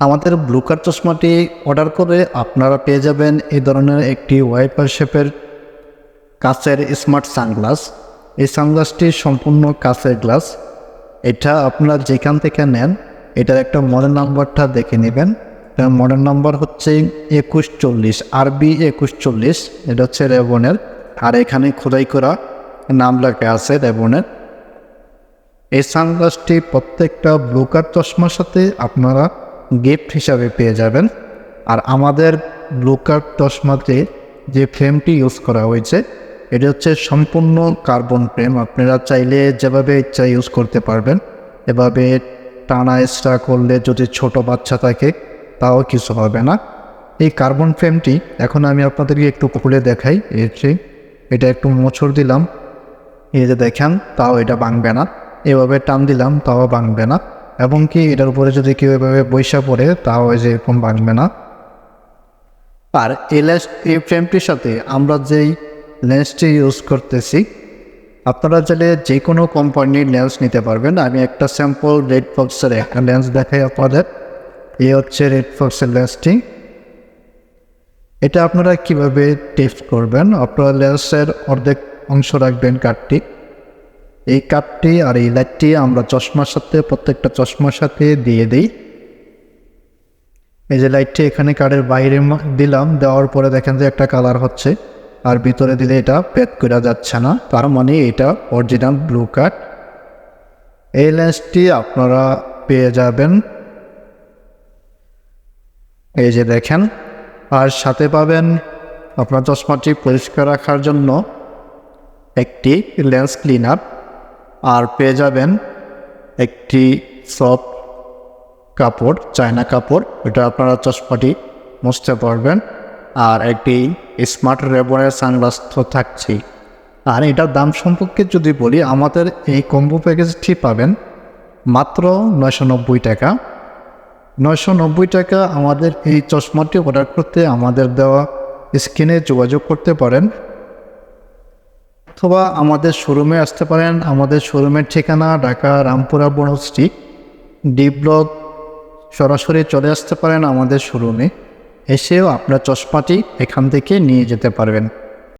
আমাদের ব্লুকার চশমাটি অর্ডার করে আপনারা পেয়ে যাবেন এই ধরনের একটি ওয়াইপার শেপের কাচের স্মার্ট সানগ্লাস এই সানগ্লাসটি সম্পূর্ণ কাচের গ্লাস এটা আপনারা যেখান থেকে নেন, এটার একটা মডেল নাম্বারটা দেখে নেবেন। এটার মডেল নাম্বার হচ্ছে একুশ চল্লিশ আরবি একুশ চল্লিশ, এটা হচ্ছে রেবনের আর এখানে খোদাই করা নাম লেখা আছে রেবনের এই সানগ্লাসটি প্রত্যেকটা ব্লুকার চশমার সাথে আপনারা গিফট হিসাবে পেয়ে যাবেন। আর আমাদের ব্লুকার চশমাতে যে ফ্রেমটি ইউজ করা হয়েছে, এটা হচ্ছে সম্পূর্ণ কার্বন ফ্রেম আপনারা চাইলে যেভাবে ইচ্ছা ইউজ করতে পারবেন। এভাবে টানা এক্সট্রা করলে যদি ছোট বাচ্চা থাকে, তাও কিছু হবে না। এই কার্বন ফ্রেমটি এখন আমি আপনাদেরকে একটু খুলে দেখাই। এটি এটা একটু মোচড় দিলাম। এই যে দেখেন, তাও এটা ভাঙবে না। এভাবে টান দিলাম, তাও ভাঙবে না। এবং কি এটার উপরে যদি কেউ এভাবে বৈশা পড়ে, তাও যে এরকম ভাঙবে না। আর এই লেন্স, এই ফ্রেমটির সাথে আমরা যেই লেন্সটি ইউজ করতেছি, আপনারা চাইলে যে কোনো কোম্পানির লেন্স নিতে পারবেন। আমি একটা স্যাম্পল রেড ফক্সের একটা লেন্স দেখাই আপনাদের। এই হচ্ছে রেড ফক্সের লেন্সটি। এটা আপনারা কীভাবে টেস্ট করবেন? আপনারা লেন্সের অর্ধেক অংশ রাখবেন কাঠটি এই কাঠটি আর এই লাইটটি আমরা চশমার সাথে, প্রত্যেকটা চশমার সাথে দিয়ে দিই। এই যে লাইটটি এখানে কাঠের বাইরে দিলাম, দেওয়ার পরে দেখেন যে একটা কালার হচ্ছে, আর ভিতরে দিলে এটা পেট করা যাচ্ছে না। তার মানে এটা অরিজিনাল ব্লু কাঠ। এই লেন্সটি আপনারা পেয়ে যাবেন। এই যে দেখেন, আর সাথে পাবেন আপনার চশমাটি পরিষ্কার রাখার জন্য একটি লেন্স ক্লিনার। আর পেয়ে যাবেন একটি সফট কাপড়, চায়না কাপড়। এটা আপনারা চশমাটি মুছতে পারবেন। আর একটি স্মার্ট রেবনের সানগ্লাস তো থাকছেই। আর এটার দাম সম্পর্কে যদি বলি, আমাদের এই কম্বো প্যাকেজটি পাবেন মাত্র নয়শো নব্বই টাকা। নয়শো নব্বই টাকা আমাদের এই চশমাটি অর্ডার করতে আমাদের দেওয়া স্ক্রিনে যোগাযোগ করতে পারেন। অথবা আমাদের শোরুমে আসতে পারেন। আমাদের শোরুমের ঠিকানা Dhaka Rampura street D block সরাসরি চলে আসতে পারেন আমাদের শোরুমে। এসেও আপনার চশমাটি এখান থেকে নিয়ে যেতে পারবেন।